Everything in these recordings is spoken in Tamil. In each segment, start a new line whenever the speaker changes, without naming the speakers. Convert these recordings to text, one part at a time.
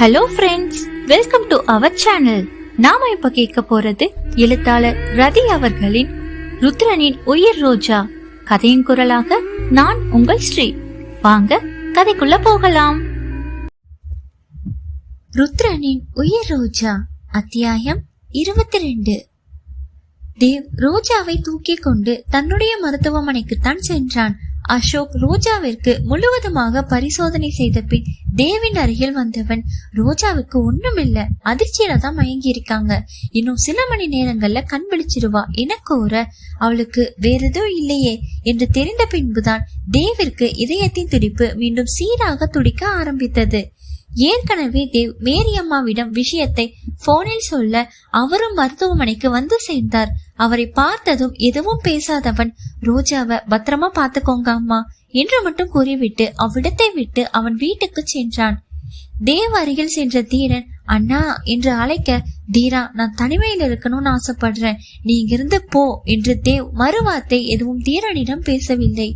Hello friends welcome to our channel நாம இப்ப கேட்க போறது எழுத்தாளர் ரதி அவர்களின் ருத்ரனின் உயிர் ரோஜா. கதையின் குரலாக நான் உங்கள் ஸ்ரீ. வாங்க கதைக்குள்ள போகலாம். ருத்ரனின் உயிர் ரோஜா அத்தியாயம் இருபத்தி ரெண்டு தேவ் ரோஜாவை தூக்கி கொண்டு தன்னுடைய மருத்துவமனைக்குத்தான் சென்றான். அசோக் ரோஜாவிற்கு முழுவதுமாக பரிசோதனை செய்த பின் தேவின் அருகில் வந்தவன் ரோஜாவுக்கு ஒண்ணுமில்ல அதிர்ச்சியில தான் மயங்கி இருக்காங்க இன்னும் சில மணி நேரங்கள்ல கண் விழிச்சிருவா என கூற அவளுக்கு வேற எதுவும் இல்லையே என்று தெரிந்த பின்புதான் தேவிற்கு இதயத்தின் துடிப்பு மீண்டும் சீராக துடிக்க ஆரம்பித்தது. ஏற்கனவே தேவ் மேரி அம்மாவிடம் விஷயத்தை போனில் சொல்ல அவரும் மருத்துவமனைக்கு வந்து சேர்ந்தார். அவரை பார்த்ததும் எதுவும் பேசாதவன் ரோஜாவை பத்திரமா பாத்துக்கோங்க அம்மா என்று மட்டும் கூறிவிட்டு அவ்விடத்தை விட்டு அவன் வீட்டுக்கு சென்றான். தேவ் அருகில் சென்ற தீரன் அண்ணா என்று அழைக்க தீரா நான் தனிமையில் இருக்கணும்னு ஆசைப்படுறேன். நீ இங்கிருந்து போ என்று தேவ் மறுவார்த்தை எதுவும் தீரனிடம் பேசவில்லை.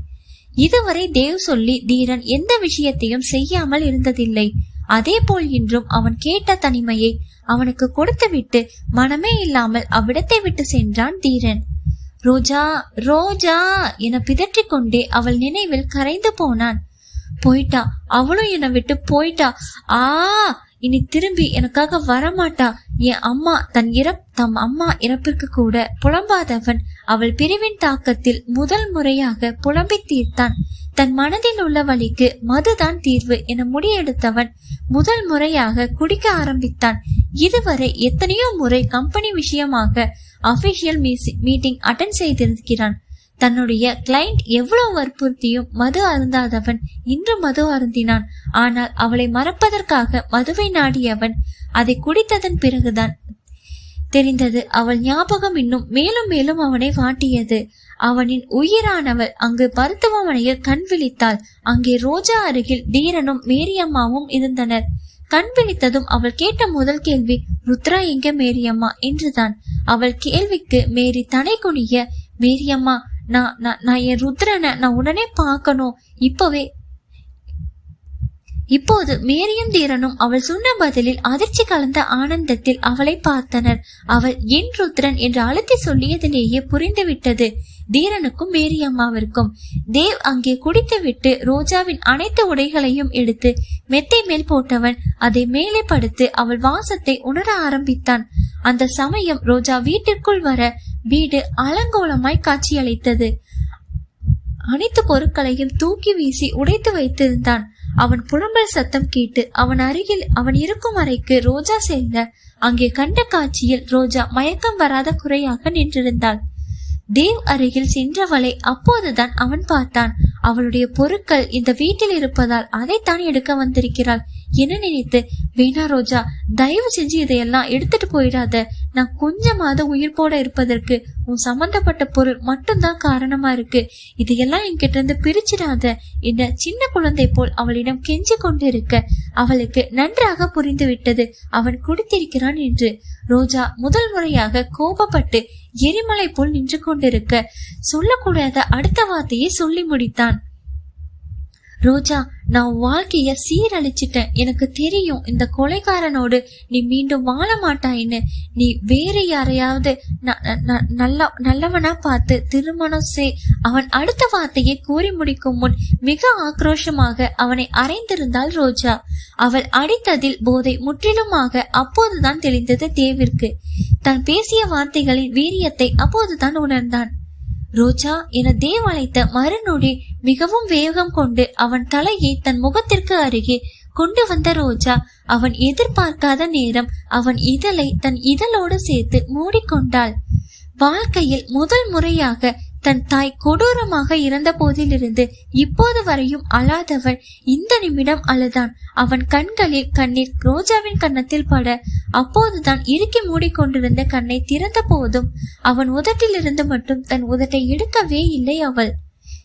இதுவரை தேவ் சொல்லி தீரன் எந்த விஷயத்தையும் செய்யாமல் இருந்ததில்லை. அதே போல் இன்றும் அவன் கேட்ட தனிமையை அவனுக்கு கொடுத்துவிட்டு மனமே இல்லாமல் அவ்விடத்தை விட்டு சென்றான் தீரன். ரோஜா ரோஜா என பிதற்றிக் கொண்டே அவள் நினைவில் கரைந்து போனான். போயிட்டா? அவளும் என்னை விட்டு போயிட்டா? ஆ இனி திரும்பி எனக்காக வரமாட்டா? என் அம்மா தன் இறப் தம் அம்மா இறப்பிற்கு கூட புலம்பாதவன். அவள் பிரிவின் தாக்கத்தில் முதல் முறையாக புலம்பி தீர்த்தான். தன் மனதில் உள்ள வழிக்கு மதுதான் தீர்வு என முடியெடுத்தவன் முதல் முறையாக குடிக்க ஆரம்பித்தான். இதுவரை எத்தனையோ முறை கம்பெனி விஷயமாக அபிஷியல் மீட்டிங் அட்டன் செய்திருக்கிறான். தன்னுடைய கிளைண்ட் எவ்வளவு வற்புறுத்தியும் மது அருந்தாதவன் இன்று மது அருந்தினான். ஆனால் அவளை மறப்பதற்காக மதுவை நாடியவன் அதை குடித்ததன் பிறகுதான் தெரிந்தது. அவள் ஞாபகம் இன்னும் மேலும் மேலும் அவனை வாட்டியது. அவனின் உயிரானவள் அங்கு மருத்துவமனையில் கண் விழித்தாள். அங்கே ரோஜா அருகில் தீரனும் மேரியம்மாவும் இருந்தனர். கண் விழித்ததும் அவள் கேட்ட முதல் கேள்வி ருத்ரா எங்க மேரியம்மா? என்றுதான். அவள் கேள்விக்கு மேரி தலை குனிய மேரியம்மா நான் நான் என் ருத்ரனை நான் உடனே பார்க்கணும். இப்பவே இப்போது மேரியும் தீரனும் அவள் சொன்ன பதிலில் அதிர்ச்சி கலந்த ஆனந்தத்தில் அவளை பார்த்தனர். அவள் என் ருத்ரன் என்று அழுத்தி சொல்லியதிலேயே புரிந்துவிட்டது தீரனுக்கும் மேரி அம்மாவிற்கும் தேவ் அங்கே குடித்துவிட்டு ரோஜாவின் அனைத்து உடைகளையும் எடுத்து மெத்தை மேல் போட்டவன் அதை மேலே படுத்து அவள் வாசத்தை உணர ஆரம்பித்தான். அந்த சமயம் ரோஜா வீட்டிற்குள் வர வீடு அலங்கோலமாய் காட்சியளித்தது. அனைத்து பொருட்களையும் தூக்கி வீசி உடைத்து வைத்திருந்தான். அவன் புலம்பல் சத்தம் கேட்டு அவன் அருகில் அவன் இருக்கும் அறைக்கு ரோஜா சேர்ந்த அங்கே கண்ட காட்சியில் ரோஜா மயக்கம் வராத குறையாக நின்றிருந்தாள். தேவ் அருகில் சென்றவளை அப்போதுதான் அவன் பார்த்தான். அவளுடைய பொருட்கள் இந்த வீட்டில் இருப்பதால் அதைத்தான் எடுக்க வந்திருக்கிறாள். என்ன நினைத்து வீணா ரோஜா தயவு செஞ்சு இதையெல்லாம் எடுத்துட்டு போயிடாத. நான் கொஞ்சமாவது உயிர் போட இருப்பதற்கு உன் சம்பந்தப்பட்ட பொருள் மட்டும்தான் காரணமா இருக்கு. இதையெல்லாம் என்கிட்ட இருந்து பிரிச்சிடாத. என்ன சின்ன குழந்தை போல் அவளிடம் கெஞ்சி கொண்டிருக்க அவளுக்கு நன்றாக புரிந்து விட்டது அவன் குடித்திருக்கிறான் என்று ரோஜா முதல் முறையாக கோபப்பட்டு எரிமலை போல் நின்று கொண்டிருக்க சொல்லக்கூடாத அடுத்த வார்த்தையை சொல்லி முடித்தான். ரோஜா நான் வாழ்க்கைய சீரழிச்சிட்டேன். எனக்கு தெரியும் இந்த கொலைகாரனோடு நீ மீண்டும் வாழ மாட்டாயின்னு. நீ வேற யாரையாவது நல்ல நல்லவனா பார்த்து திருமணம் செய். அவன் அடுத்த வார்த்தையை கூறி முடிக்கும் முன் மிக ஆக்ரோஷமாக அவனை அறைந்திருந்தாள் ரோஜா. அவள் அடித்ததில் போதை முற்றிலுமாக அப்போதுதான் தெளிந்தது தேவிற்கு. தான் பேசிய வார்த்தைகளின் வீரியத்தை அப்போதுதான் உணர்ந்தான். ரோஜா என தேவ் அழைத்த மறுநொடி மிகவும் வேகம் கொண்டு அவன் தலையை தன் முகத்திற்கு அருகே கொண்டு வந்த ரோஜா அவன் எதிர்பார்க்காத நேரம் அவன் இதழை தன் இதழோடு சேர்த்து மூடிக்கொண்டாள். வாழ்க்கையில் முதல் முறையாக தன் தாய் கொடூரமாக இறந்த போதிலிருந்து இப்போது வரையும் அழாதவன் இந்த நிமிடம் அழுதான். அவன் கண்களில் கண்ணீர் ரோஜாவின் கன்னத்தில் பட அப்போதுதான் இறுக்கி மூடிக்கொண்டிருந்த கண்ணை திறந்த போதும் அவன் உதட்டிலிருந்து மட்டும் தன் உதட்டை எடுக்கவே இல்லை அவள்.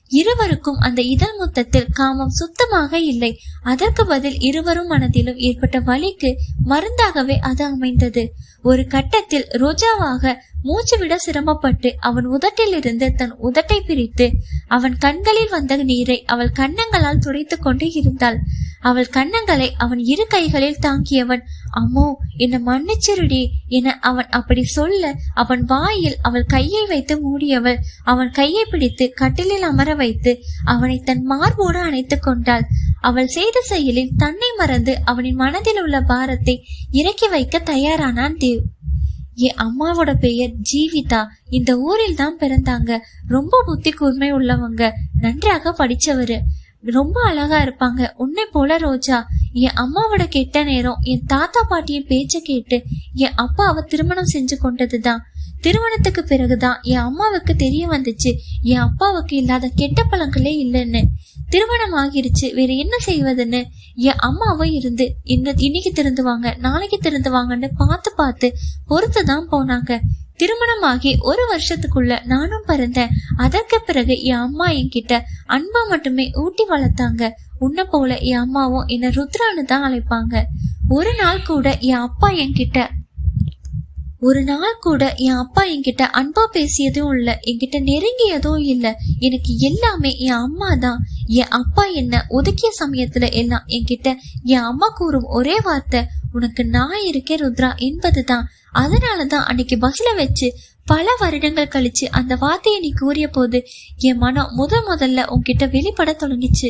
இருவருக்கும் அந்த இதழ் முத்தத்தில் காமம் சுத்தமாக இல்லை. அதற்கு பதில் இருவரும் மனதிலும் ஏற்பட்ட வலிக்கு மருந்தாகவே அது அமைந்தது. ஒரு கட்டத்தில் ரோஜாவாக மூச்சு விட சிரமப்பட்டு அவன் உதட்டிலிருந்து தன் உதட்டை பிரித்து அவன் கண்களில் வந்த நீரை அவள் கன்னங்களால் துடைத்துக் கொண்டு இருந்தாள். அவள் கன்னங்களை அவன் இரு கைகளில் தாங்கியவன் அம்மோ என்ன மன்னிச்சிருடி என அவன் அப்படி சொல்ல அவன் வாயில் அவள் கையை வைத்து மூடியவள் அவன் கையை பிடித்து கட்டிலில் அமர வைத்து அவனை தன் மார்போடு அணைத்துக் கொண்டாள். அவள் செய்த செயலில் தன்னை மறந்து அவனின் மனதில் உள்ள பாரத்தை இறக்கி வைக்க தயாரானான் தேவ். என் அம்மாவோட பெயர் ஜீவிதா. இந்த ஊரில் தான் பிறந்தாங்க. ரொம்ப புத்தி கூர்மை உள்ளவங்க. நன்றாக படிச்சவரு. ரொம்ப அழகா இருப்பாங்க. உன்னை போல ரோஜா. என் அம்மாவோட கெட்ட நேரம் என் தாத்தா பாட்டியின் பேச்ச கேட்டு என் அப்பாவை திருமணம் செஞ்சு கொண்டதுதான். திருமணத்துக்கு பிறகுதான் என் அம்மாவுக்கு தெரிய வந்துச்சு. என் அப்பாவுக்கு இல்லாத கெட்ட பழங்களே இல்லைன்னு. திருமணம் ஆகிடுச்சு வேற என்ன செய்வதுன்னு? என் அம்மாவும் இருந்து இந்த இன்னைக்கு திருந்துவாங்க நாளைக்கு திருந்துவாங்கன்னு பார்த்து பார்த்து பொறுத்து தான் போனாங்க. திருமணமாகி ஒரு வருஷத்துக்குள்ள நானும் பிறந்தேன். அதற்கு பிறகு என் அம்மா என்கிட்ட அன்பா மட்டுமே ஊட்டி வளர்த்தாங்க. உன்னை போல என் அம்மாவும் என்ன ருத்ரான்னு தான் அழைப்பாங்க. ஒரு நாள் கூட என் அப்பா என்கிட்ட ஒரு நாள் கூட என் அப்பா என்கிட்ட அன்பா பேசியதும் இல்ல என்கிட்ட நெருங்கியதும் இல்ல. எனக்கு எல்லாமே என் அம்மா தான். என் அப்பா என்ன ஒதுக்கிய சமயத்துல எல்லாம் என்கிட்ட என் அம்மா கூறும் ஒரே வார்த்தை உனக்கு நான் இருக்கேன் ருத்ரா என்பதுதான் அதனாலதான் அன்னைக்கு பஸ்ல வச்சு பல வருடங்கள் கழிச்சு அந்த வார்த்தையை நீ கூறிய போது என் மனம் முத முதல்ல உன்கிட்ட வெளிப்பட தொடங்கிச்சு.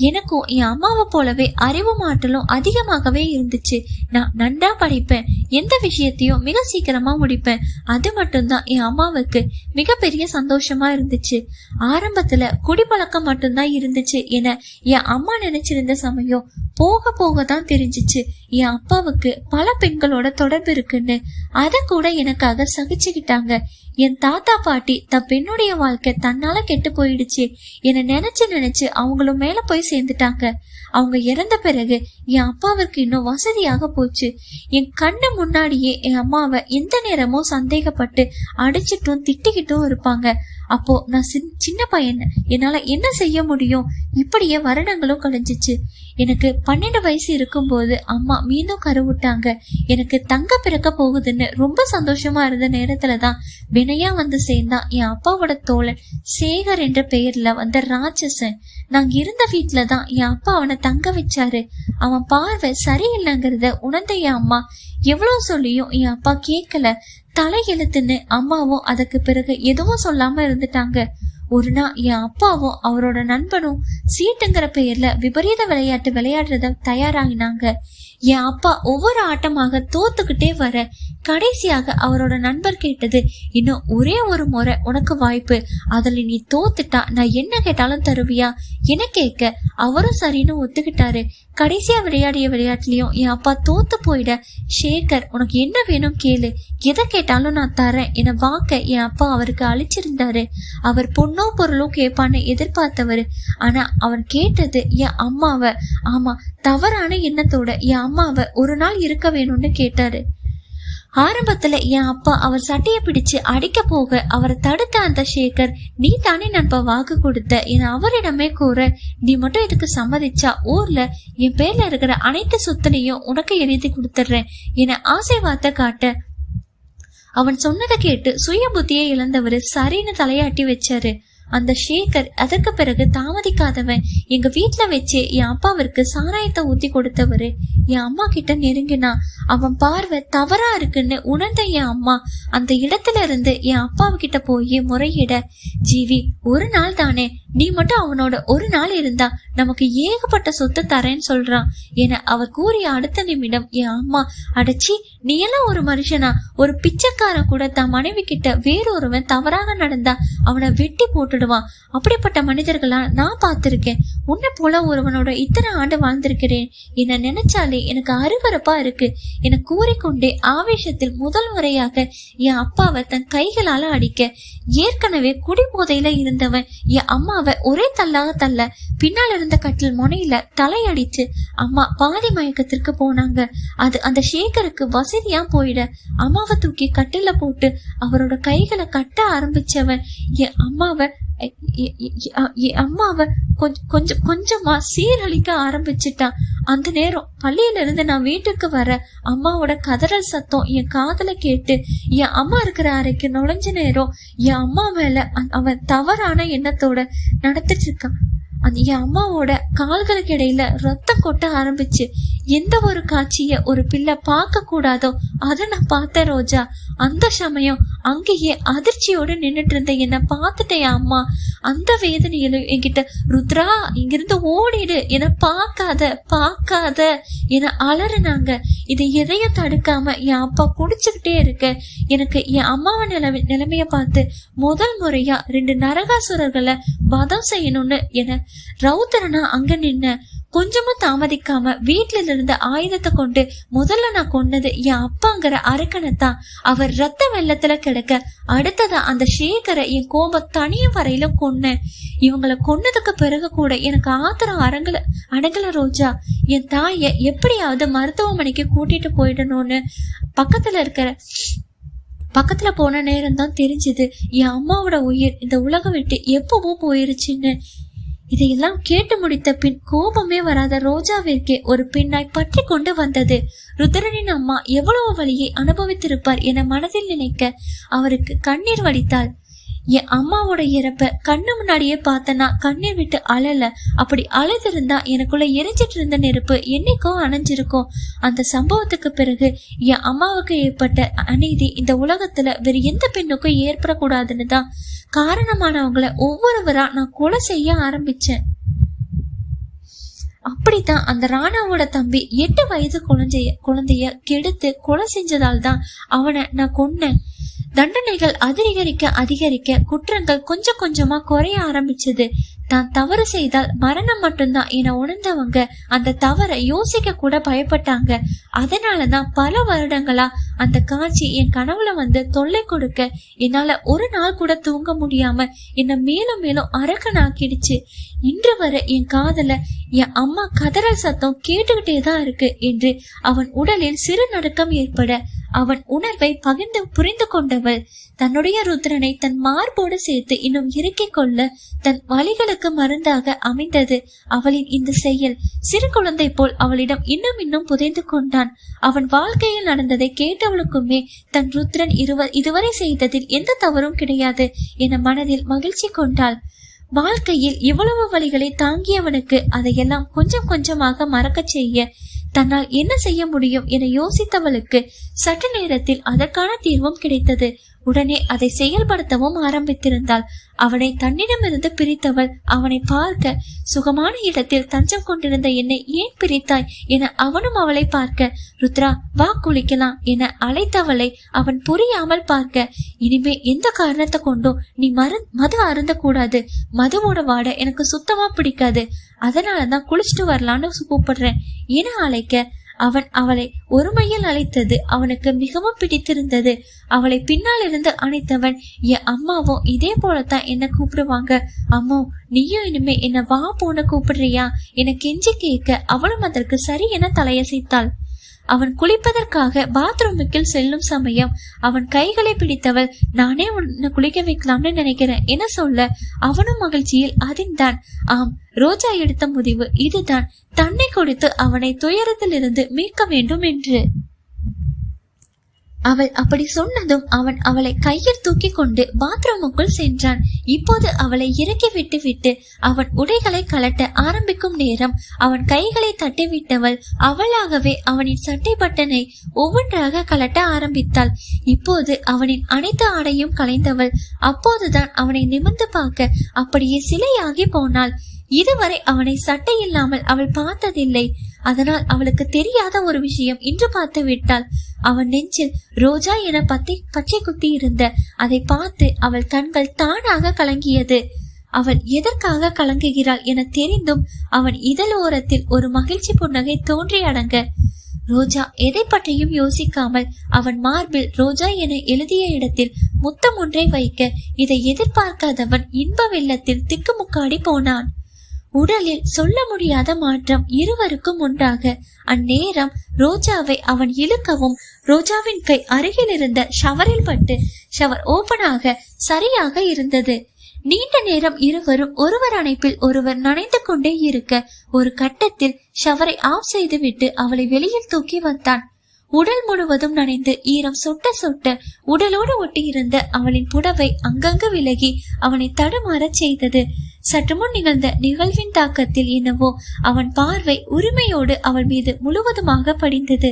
எனக்கும் என் அம்மாவை போலவே அறிவு மாற்றலும் அதிகமாகவே இருந்துச்சு. நான் நன்றா படிப்பேன். எந்த விஷயத்தையும் மிக சீக்கிரமா முடிப்பேன். அது மட்டும்தான் என் அம்மாவுக்கு மிகப்பெரிய சந்தோஷமா இருந்துச்சு. ஆரம்பத்துல குடிப்பழக்கம் மட்டும்தான் இருந்துச்சு என என் அம்மா நினைச்சிருந்த சமயம் போக போக தான் தெரிஞ்சிச்சு. என் அப்பாவுக்கு பல பெண்களோட தொடர்பு இருக்குன்னு. அதை கூட எனக்காக சகிச்சுக்கிட்டாங்க. என் தாத்தா பாட்டி தன் பெண்ணுடைய வாழ்க்கை தன்னால கெட்டு போயிடுச்சு. என்ன நினைச்சு நினைச்சு அவங்களும் மேல போய் சேர்ந்துட்டாங்க. அவங்க இறந்த பிறகு என் அப்பாவுக்கு இன்னும் வசதியாக போச்சு. என் கண்ணு முன்னாடியே என் அம்மாவை எந்த நேரமும் சந்தேகப்பட்டு அடிச்சிட்டும் திட்டிக்கிட்டும் இருப்பாங்க. அப்போ நான் சின்ன பையன். என்னால என்ன செய்ய முடியும்? இப்படியே வருடங்களும் கழிஞ்சிச்சு எனக்கு பன்னெண்டு வயசு இருக்கும்போது அம்மா மீண்டும் கருவிட்டாங்க எனக்கு தங்க பிறக்க போகுதுன்னு ரொம்ப சந்தோஷமா இருந்த நேரத்துல தான் வினையா வந்து சேர்ந்தான் என் அப்பாவோட தோழன் சேகர் என்ற பெயர்ல வந்த ராட்சசன். நாங்க இருந்த வீட்டுல தான் என் அப்பா அவனை தங்க வச்சாரு. அவன் பார்வை சரியில்லைங்கிறத உணர்ந்த என் அம்மா. எவ்வளவு சொல்லியும் என் அப்பா கேட்கல. தலையெழுத்துன்னு அம்மாவும் அதுக்கு பிறகு எதுவும் சொல்லாம இருந்துட்டாங்க. ஒரு நாள் என் அப்பாவும் அவரோட நண்பனும் சீட்டுங்கிற பெயர்ல விபரீத விளையாட்டு விளையாடுறத தயாராகினாங்க என் அப்பா ஒவ்வொரு ஆட்டமாக தோத்துக்கிட்டே வர கடைசியாக அவரோட நண்பர் கேட்டது இன்னும் ஒரே ஒரு முறை உனக்கு வாய்ப்பு. அதில் நீ தோத்துட்டா நான் என்ன கேட்டாலும் தருவியா? என கேட்க? அவரும் சரின்னு ஒத்துக்கிட்டாரு. கடைசியா விளையாடிய விளையாட்டுலயும் என் அப்பா தோத்து போயிட ஷேகர் உனக்கு என்ன வேணும் கேளு. எதை கேட்டாலும் நான் தரேன் என வாக்க என் அப்பா அவருக்கு அழிச்சிருந்தாரு அவர் பொண்ணோ பொருளோ கேட்பான்னு எதிர்பார்த்தவர். ஆனா அவர் கேட்டது என் அம்மாவை. ஆமா தவறான எண்ணத்தோட என் அம்மாவை ஒரு நாள் இருக்க வேணும்னு கேட்டாரு. ஆரம்பத்துல என் அப்பா அவர் சட்டையை பிடிச்சு அடிக்க போக அவரை தடுத்த அந்த சேகர் நீ தானே நண்பா வாக்கு கொடுத்த? என அவரிடமே கூற நீ மட்டும் இதுக்கு சம்மதிச்சா? ஊர்ல என் பேர்ல இருக்கிற அனைத்து சொத்தனையும் உனக்கு எழுதி கொடுத்துட்றேன் என ஆசை வார்த்தை காட்ட அவன் சொன்னதை கேட்டு சுய புத்தியை இழந்தவர் சரின்னு தலையாட்டி வச்சாரு. அந்த ஷேகர் அதற்கு பிறகு தாமதிக்காதவன் எங்க வீட்டுல வச்சு என் அப்பாவிற்கு சாராயத்தை ஊத்தி கொடுத்தவரு. என் அம்மா கிட்ட நெருங்கினா அவன் பார்வை தவறா இருக்குன்னு உணர்ந்த என் அம்மா அந்த இடத்துல இருந்து என் அப்பாவு கிட்ட போய் முறையிட. ஜீவி ஒரு நாள் தானே நீ மட்டும் அவனோட ஒரு நாள் இருந்தா நமக்கு ஏகப்பட்ட சொத்து தரேன்னு சொல்றான் என அவர் கூறிய அடுத்த நிமிடம் என் அம்மா அடைச்சி நீ எல்லாம் ஒரு மனுஷனா? ஒரு பிச்சைக்காரன் கூட தன் மனைவி கிட்ட வேறொருவன் தவறாக நடந்தா அவனை வெட்டி போட்டுடுவான். அப்படிப்பட்ட மனிதர்களா நான் பார்த்திருக்கேன். உன்னை போல ஒருவனோட இத்தனை ஆண்டு வாழ்ந்திருக்கிறேன். என்ன நினைச்சாலே எனக்கு அருவறுப்பா இருக்கு என கூறிக்கொண்டே ஆவேசத்தில் முதல் முறையாக என் அப்பாவை தன் கைகளால அடிக்க ஏற்கனவே குடி போதையில இருந்தவன் என் அம்மா அம்மாவை ஒரே தள்ளாக தள்ள பின்னால் இருந்த கட்டில் முனையில தலையடிச்சு அம்மா பாதி மயக்கத்திற்கு போனாங்க. அது அந்த சேகருக்கு வசதியா போயிட. அம்மாவை தூக்கி கட்டில போட்டு அவரோட கைகளை கட்ட ஆரம்பிச்சவன் என் அம்மாவை அம்மாவை கொஞ்சம் கொஞ்சம் கொஞ்சமா சீரழிக்க ஆரம்பிச்சிட்டான் அந்த நேரம் பள்ளியில இருந்து நான் வீட்டுக்கு வர அம்மாவோட கதறல் சத்தம் என் காதல கேட்டு என் அம்மா இருக்கிற அறைக்கு நுழைஞ்ச நேரம் என் அம்மா மேல அவன் தவறான எண்ணத்தோட நடத்திட்டு இருக்கான் அந்த என் அம்மாவோட கால்களுக்கு இடையில ரத்தம் கொட்ட ஆரம்பிச்சு எந்த ஒரு காட்சிய ஒரு பிள்ளை பார்க்க கூடாதோ அதை நான் பார்த்தேன் ரோஜா. அந்த சமயம் அங்கேயே அதிர்ச்சியோடு நின்றுட்டு இருந்த என்னை பார்த்துட்டேன் என் அம்மா. அந்த வேதனையில என்கிட்ட ருத்ரா இங்கிருந்து ஓடிடு. என பார்க்காத பார்க்காத. என அலறுனாங்க. இதை எதையும் தடுக்காம என் அப்பா குடிச்சுக்கிட்டே இருக்க எனக்கு என் அம்மாவை நிலைமை நிலைமைய பார்த்து முதல் முறையா ரெண்டு நரகாசுரர்களை வதம் செய்யணும்னு என ரவுத்தரனா அங்க நின்ன. கொஞ்சமும் தாமதிக்காம வீட்டுல இருந்த ஆயுதத்தை கொண்டு முதல்ல நான் கொன்னது என் அப்பாங்கிற அரக்கனைத்தான். அவர் ரத்த வெள்ளத்துல கிடக்க அடுத்ததா அந்த சேகரை என் கோபம் தனியும் வரையில கொன்னேன். இவங்கள கொன்னதுக்கு பிறகு கூட எனக்கு ஆத்திரம் அரங்கல அடங்கல ரோஜா. என் தாயை எப்படியாவது மருத்துவமனைக்கு கூட்டிட்டு போயிடணும்னு பக்கத்துல இருக்கிற பக்கத்துல போன நேரம் தான் தெரிஞ்சது என் அம்மாவோட உயிர் இந்த உலகம் விட்டு எப்பவும் போயிருச்சுன்னு. இதையெல்லாம் கேட்டு முடித்த பின் கோபமே வராத ரோஜாவிற்கே ஒரு பெண்ணாய் பற்றி கொண்டு வந்தது. ருத்ரனின் அம்மா எவ்வளவு வழியை அனுபவித்திருப்பார் என மனதில் நினைக்க அவருக்கு கண்ணீர் வடித்தாள். என் அம்மாவோட இறப்ப கண்ணு முன்னாடியே பார்த்தனா கண்ணீர் விட்டு அழல. அப்படி அழுதிருந்தா எனக்குள்ள எரிஞ்சிட்டு இருந்த நெருப்பு என்னைக்கோ அணைஞ்சிருக்கும். அந்த சம்பவத்துக்கு பிறகு என் அம்மாவுக்கு ஏற்பட்ட அநீதி இந்த உலகத்துல வேற எந்த பெண்ணுக்கும் ஏற்படக்கூடாதுன்னு தான் காரணமானவங்கள ஒவ்வொருவரா நான் கொலை செய்ய ஆரம்பிச்சேன். அப்படித்தான் அந்த ராணாவோட தம்பி எட்டு வயது குழந்தைய குழந்தைய கெடுத்து கொலை செஞ்சதால் தான் அவனை நான் கொன்னேன். தண்டனைகள் அதிகரிக்க அதிகரிக்க குற்றங்கள் கொஞ்சம் கொஞ்சமா குறைய ஆரம்பிச்சது. தான் தவறு செய்தால் மரணம் மட்டும்தான் என உணர்ந்தவங்க அந்த தவறை யோசிக்க கூட பயப்பட்டாங்க. அதனாலதான் பல வருடங்களா அந்த காட்சி என் கனவுல வந்து தொல்லை கொடுக்க என்னால ஒரு நாள் கூட தூங்க முடியாம என்ன மேலும் மேலும் அரக்கனாக்கிடுச்சு. இன்று வரை என் காதல என் அம்மா கதறல் சத்தம் கேட்டுக்கிட்டே தான் இருக்கு என்று அவன் உடலில் சிறு நடுக்கம் ஏற்பட அவன் உணர்வை பகிர்ந்து புரிந்து கொண்டவள். தன்னுடைய ருத்ரனை தன் மார்போடு சேர்த்து இன்னும் இறுக்கிக் கொள்ள தன் வழிகளுக்கு மருந்தாக அமைந்தது. அவளின் இந்த செயல் சிறு குழந்தை போல் அவளிடம் இன்னும் இன்னும் புதைந்து கொண்டான். அவன் வாழ்க்கையில் நடந்ததை கேட்டவளுக்குமே தன் ருத்ரன் இருவ இதுவரை செய்ததில் எந்த தவறும் கிடையாது என மனதில் மகிழ்ச்சி கொண்டாள். வாழ்க்கையில் இவ்வளவு வழிகளை தாங்கியவனுக்கு அதையெல்லாம் கொஞ்சம் கொஞ்சமாக மறக்கச் செய்ய தன்னால் என்ன செய்ய முடியும் என யோசித்தவளுக்கு சற்று நேரத்தில் அதற்கான தீர்வும் கிடைத்தது. உடனே அதை செயல்படுத்தவும் ஆரம்பித்திருந்தாள். அவனை தன்னிடமிருந்து பிரித்தவள் அவனை பார்க்க சுகமான இடத்தில் தஞ்சம் கொண்டிருந்த என்னை ஏன் பிரித்தாய் என அவனும் அவளை பார்க்க ருத்ரா வா குளிக்கலாம் என அழைத்தவளை அவன் புரியாமல் பார்க்க இனிமே எந்த காரணத்தை கொண்டும் நீ மரு மது அருந்த கூடாது மதுவோட வாட எனக்கு சுத்தமா பிடிக்காது. அதனாலதான் குளிச்சுட்டு வரலான்னு கூப்பிடுறேன் என அழைக்க அவன் அவளை ஒருமையில் அழைத்தது அவனுக்கு மிகவும் பிடித்திருந்தது. அவளை பின்னால் இருந்து அணைத்தவன் என் அம்மாவும் இதே போலத்தான் என்ன கூப்பிடுவாங்க. அம்மோ நீயும் இனிமே என்ன வா போன கூப்பிடுறியா? என கெஞ்சி கேட்க. அவளும் அதற்கு சரி என தலையசைத்தாள். அவன் குளிப்பதற்காக பாத்ரூமுக்குள் செல்லும் சமயம் அவன் கைகளை பிடித்தவள் நானே உன்னை குளிக்க வைக்கலாம்னு நினைக்கிறேன். என சொல்ல? அவனும் மகிழ்ச்சியில் அதிர்ந்தான். ஆம் ரோஜா எடுத்த முடிவு இதுதான். தன்னை கொடுத்து அவனை துயரத்திலிருந்து மீட்க வேண்டும் என்று. அவள் அப்படி சொன்னதும் அவன் அவளை கையில் தூக்கி கொண்டு பாத்ரூமுக்குள் சென்றான். இப்போது அவளை இறக்கி விட்டு விட்டு அவன் உடைகளை கலட்ட ஆரம்பிக்கும் நேரம் அவன் கைகளை தட்டிவிட்டவள் அவளாகவே அவனின் சட்டை பட்டனை ஒவ்வொன்றாக கலட்ட ஆரம்பித்தாள். இப்போது அவனின் அனைத்து ஆடையும் கலைந்தவள் அப்போதுதான் அவனை நிமிர்ந்து பார்க்க அப்படியே சிலையாகி போனாள். இதுவரை அவனை சட்டை இல்லாமல் அவள் பார்த்ததில்லை. அதனால் அவளுக்கு தெரியாத ஒரு விஷயம் இன்று பார்த்து விட்டாள் அவன் நெஞ்சில் ரோஜா என பத்தை பச்சை குத்தி இருந்த அதை பார்த்து அவள் கண்கள் தானாக கலங்கியது. அவள் எதற்காக கலங்குகிறாள் என தெரிந்தும் அவன் இதழ் ஓரத்தில் ஒரு மகிழ்ச்சி புன்னகை தோன்றி அடங்க. ரோஜா எதை பற்றியும் யோசிக்காமல் அவன் மார்பில் ரோஜா என எழுதிய இடத்தில் முத்தம் ஒன்றை வைக்க இதை எதிர்பார்க்காதவன் இன்ப வெள்ளத்தில் திக்குமுக்காடி போனான். உடலில் சொல்ல முடியாத மாற்றம் இருவருக்கும் உண்டாக. அந்நேரம் ரோஜாவை அவன் இழுக்கவும் ரோஜாவின் கை அருகில் இருந்த ஷவரில் பட்டு ஷவர் ஓபனாக சரியாக இருந்தது. நீண்ட நேரம் இருவரும் ஒருவர் அணைப்பில் ஒருவர் நனைந்து கொண்டே இருக்க ஒரு கட்டத்தில் ஷவரை ஆஃப் செய்துவிட்டு அவளை வெளியில் தூக்கி வந்தான் உடல் முழுவதும் நனைந்து ஈரம் சொட்ட சொட்ட உடலோடு ஒட்டியிருந்த அவளின் புடவை அங்கங்கு விலகி அவனை தடுமாறச் செய்தது. சற்று முன் நிகழ்ந்த நிகழ்வின் தாக்கத்தில் என்னவோ அவன் பார்வை உரிமையோடு அவள் மீது முழுவதுமாக படிந்தது.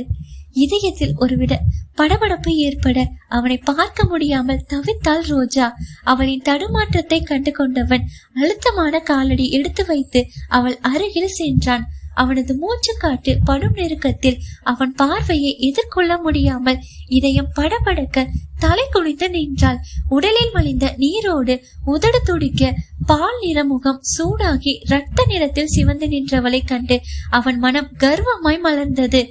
இதயத்தில் ஒருவித படபடப்பு ஏற்பட அவனை பார்க்க முடியாமல் தவித்தாள் ரோஜா. அவளின் தடுமாற்றத்தை கண்டு கொண்டவன் அழுத்தமான காலடி எடுத்து வைத்து அவள் அருகில் சென்றான். அவனது மூச்சு காட்டு படும் நெருக்கத்தில் அவன் பார்வையை எதிர்கொள்ள முடியாமல் இதயம் படபடக்க தலை குனிந்து நின்றாள். உடலில் வழிந்த நீரோடு உதடு துடிக்க பால் நிற முகம் சூடாகி ரத்த நிறத்தில் சிவந்து நின்றவளை கண்டு அவன் மனம் கர்வமாய் மலர்ந்தது.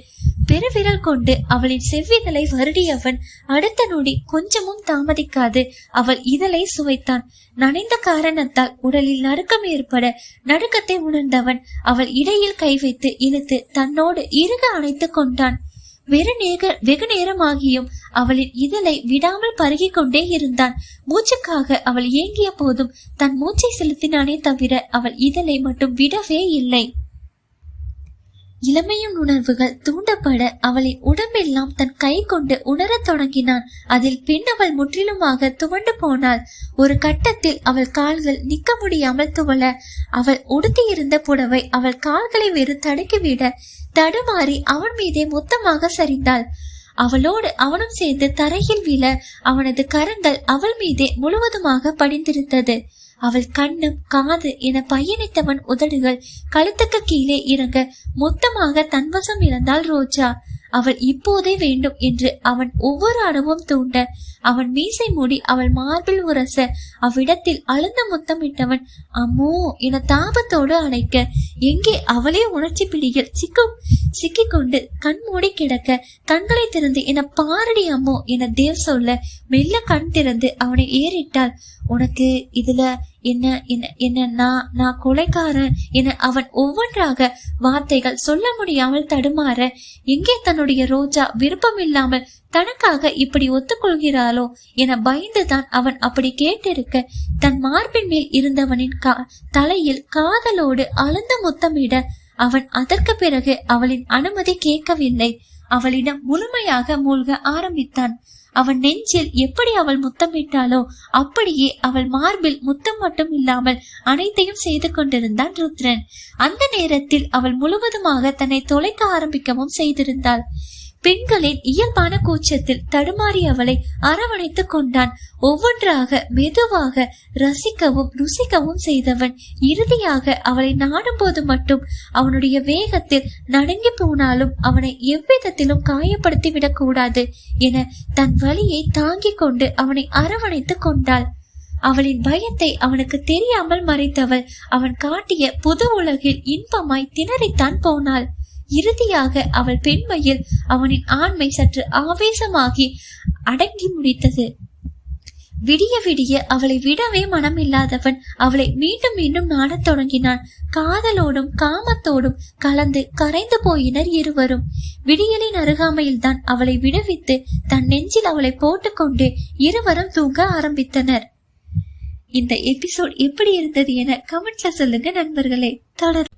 பெருவிரல் கொண்டு அவளின் செவ்விதழை வருடியவன் அடுத்த நொடி கொஞ்சமும் தாமதிக்காது. அவள் இதழை சுவைத்தான். நனைந்த காரணத்தால் உடலில் நடுக்கம் ஏற்பட நடுக்கத்தை உணர்ந்தவன் அவள் இடையில் கை வைத்து இழுத்து தன்னோடு இறுக அணைத்துக் கொண்டான். வெறு நேக வெகு நேரமாகியும் அவளின் இதழை விடாமல் பருகி கொண்டே இருந்தான். மூச்சுக்காக அவள் ஏங்கிய போதும் தன் மூச்சை செலுத்தினானே தவிர அவள் இதழை மட்டும் விடவே இல்லை. இளமையின் உணர்வுகள் தூண்டப்பட அவளின் உடம்பெல்லாம் தன் கை கொண்டு உணரத் தொடங்கினான். அதில் பின் அவள் முற்றிலுமாக துவண்டு போனாள். ஒரு கட்டத்தில் அவள் கால்கள் நிக்க முடியாமல் துவள அவள் உடுத்தியிருந்த புடவை அவள் கால்களை வேறு தடுக்கிவிட தடுமாறி அவன் மீதே மொத்தமாக சரிந்தாள். அவளோடு அவனும் சேர்ந்து தரையில் விழ அவனது கரங்கள் அவள் மீதே முழுவதுமாக படிந்திருந்தது. அவள் கண்ணும் காது என பயணித்தவன் உதடுகள் கழுத்துக்கு கீழே இறங்க மொத்தமாக தன்வசம் இழந்தாள் ரோஜா. அவள் இப்போதே வேண்டும் என்று அவன் ஒவ்வொரு அணுவும் தூண்ட அவன் மீசை மூடி அவள் மார்பில் உரச அவ்விடத்தில் அழுந்த முத்தமிட்டவன் அம்மோ என தாபத்தோடு அணைக்க எங்கே அவளே உணர்ச்சி பிடியில் சிக்கும் சிக்கிக்கொண்டு கண் மூடி கிடக்க கண்களை திறந்து என பாரடி அம்மோ என தேவ் சொல்ல மெல்ல கண் திறந்து அவனை ஏறிட்டாள். உனக்கு இதுல என்ன என்ன என்ன நான் நான் கொலைக்காரன் என அவன் ஒவ்வொன்றாக வார்த்தைகள் சொல்ல முடியாமல் தடுமாற எங்கே தன்னுடைய ரோஜா விருப்பம் இல்லாமல் தனக்காக இப்படி ஒத்துக்கொள்கிறாளோ என பயந்துதான் அவன் அப்படி கேட்டிருக்க தன் மார்பின் மேல் இருந்தவனின் கா தலையில் காதலோடு அழுந்த முத்தமிட அவன் அதற்கு பிறகு அவளின் அனுமதி கேட்கவில்லை. அவளிடம் முழுமையாக மூழ்க ஆரம்பித்தான். அவன் நெஞ்சில் எப்படி அவள் முத்தமிட்டாளோ அப்படியே அவள் மார்பில் முத்தம் மட்டும் இல்லாமல் அனைத்தையும் செய்து கொண்டிருந்தான் ருத்ரன். அந்த நேரத்தில் அவள் முழுவதுமாக தன்னை தொலைக்க ஆரம்பிக்கவும் செய்திருந்தாள். பெண்களின் இயல்பான கூச்சத்தில் தடுமாறி அவளை அரவணைத்துக் கொண்டான். ஒவ்வொன்றாக மெதுவாக ரசிக்கவும் ருசிக்கவும் செய்தவன் இறுதியாக அவளை நாடும்போது மட்டும் அவனுடைய வேகத்தில் நடுங்கி போனாலும் அவனை எவ்விதத்திலும் காயப்படுத்தி விடக்கூடாது என தன் வழியை தாங்கிக் கொண்டு அவனை அரவணைத்துக் கொண்டாள். அவளின் பயத்தை அவனுக்கு தெரியாமல் மறைத்தவள் அவன் காட்டிய புது உலகில் இன்பமாய் திணறித்தான் போனாள். இறுதியாக அவள் பெண்மையில் அவனின் ஆண்மை சற்று ஆவேசமாகி அடங்கி முடித்தது. விடிய விடிய அவளை விடவே மனம் இல்லாதவன் அவளை மீண்டும் மீண்டும் நாடத் தொடங்கினான். காதலோடும் காமத்தோடும் கலந்து கரைந்து போயினர் இருவரும். விடியலின் அருகாமையில் தான் அவளை விடுவித்து தன் நெஞ்சில் அவளை போட்டுக்கொண்டு இருவரும் தூங்க ஆரம்பித்தனர். இந்த எபிசோட் எப்படி இருந்தது என கமெண்ட்ல சொல்லுங்க நண்பர்களே. தொடர்